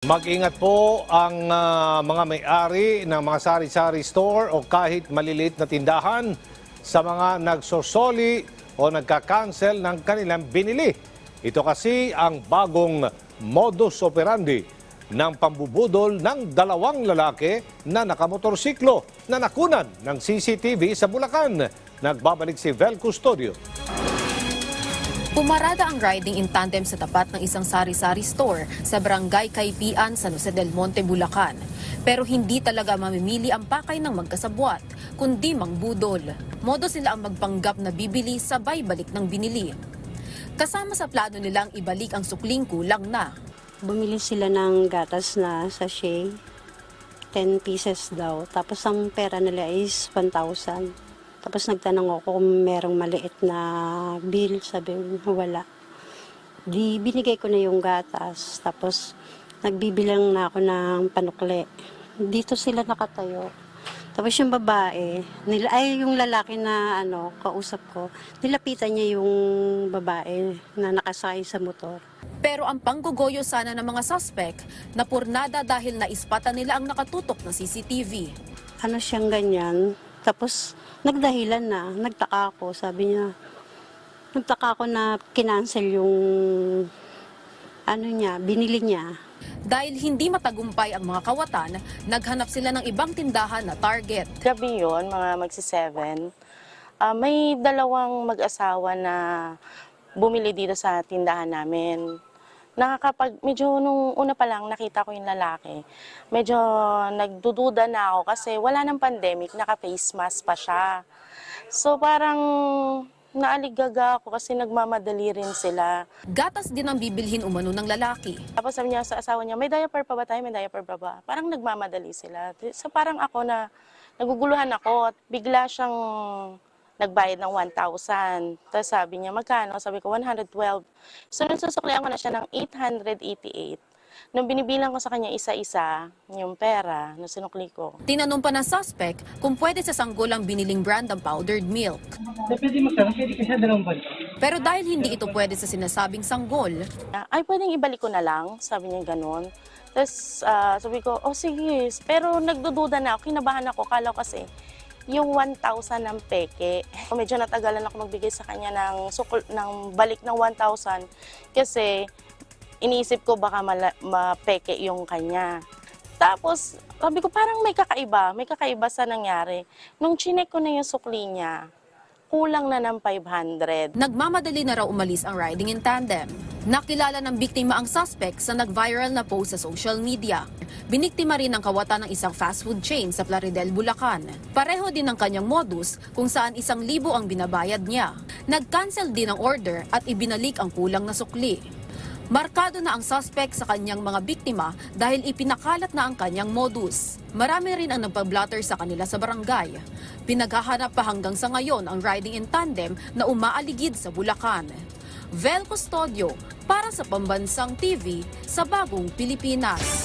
Mag-ingat po ang ah, mga may-ari ng mga sari-sari store o kahit maliliit na tindahan sa mga nagsosoli o nagka-cancel ng kanilang binili. Ito kasi ang bagong modus operandi ng pambubudol ng dalawang lalaki na nakamotorsiklo na nakunan ng CCTV sa Bulacan. Nagbabalik si Vel Custodio. Pumarada ang riding in tandem sa tapat ng isang sari-sari store sa barangay Kaipian, San Jose del Monte, Bulacan. Pero hindi talaga mamimili ang pakay ng magkasabwat, kundi mangbudol. Modo sila ang magpanggap na bibili sabay balik ng binili. Kasama sa plano nilang ibalik ang sukling kulang na. Bumili sila ng gatas na sachet, 10 pieces daw. Tapos ang pera nila is 1,000. Tapos nagtanong ako kung merong maliit na bill. Sabi ko, wala. Di binigay ko na yung gatas. Tapos nagbibilang na ako ng panukle. Dito sila nakatayo. Tapos yung babae, nila, ay yung lalaki na ano, kausap ko, nilapitan niya yung babae na nakasakay sa motor. Pero ang panggugoyo sana ng mga suspect na purnada dahil naispatan nila ang nakatutok na CCTV. ano siyang ganyan. Tapos, nagdahilan na. Nagtaka ako. Sabi niya, nagtaka ako na kinancel yung ano niya, binili niya. Dahil hindi matagumpay ang mga kawatan, naghanap sila ng ibang tindahan na target. Gabi yon mga magsi-seven. Ah, may dalawang mag-asawa na bumili dito sa tindahan namin. Nakakapag, medyo nung una pa lang nakita ko yung lalaki, medyo nagdududa na ako kasi wala ng pandemic, naka-face mask pa siya. So parang naaligaga ako kasi nagmamadali rin sila. Gatas din ang bibilhin umano ng lalaki. Tapos sabi niya sa asawa niya, may diaper pa ba tayo? May diaper pa ba? Parang nagmamadali sila. So parang ako na, naguguluhan ako at bigla siyang nagbayad ng 1,000. Tapos sabi niya, magkano? Sabi ko, 112. So nung susuklihan ko na siya ng 888. Nung binibilang ko sa kanya isa-isa, yung pera, nung sinukli ko, Tinanong pa ng suspect kung pwede sa sanggol ang biniling brand ng powdered milk. Pwede mo sir, pwede kasi dalawang banto. Pero dahil hindi ito pwede sa sinasabing sanggol, ay pwedeng ibalik ko na lang, sabi niya ganun. Tapos ah, sabi ko, oh sige, pero nagdududa na ako, kinabahan ako, kala ko kasi yung 1,000 ng peke. Medyo natagalan ako magbigay sa kanya ng, sukul, ng balik ng 1,000 kasi iniisip ko baka mapeke yung kanya. Tapos, sabi ko parang may kakaiba, may kakaiba sa nangyari. Nung chinek ko na yung sukli niya, kulang na ng 500. nagmamadali na raw umalis ang riding in tandem. Nakilala ng biktima ang suspect sa nag-viral na post sa social media. Biniktima rin ang kawatan ng isang fast food chain sa Plaridel, Bulacan. Pareho din ang kanyang modus kung saan isang libo ang binabayad niya. Nag-cancel din ang order at ibinalik ang kulang na sukli. Markado na ang suspect sa kanyang mga biktima dahil ipinakalat na ang kanyang modus. Marami rin ang nagpa-blotter sa kanila sa barangay. Pinaghahanap pa hanggang sa ngayon ang riding in tandem na umaaligid sa Bulacan. Vel Custodio para sa Pambansang TV sa Bagong Pilipinas.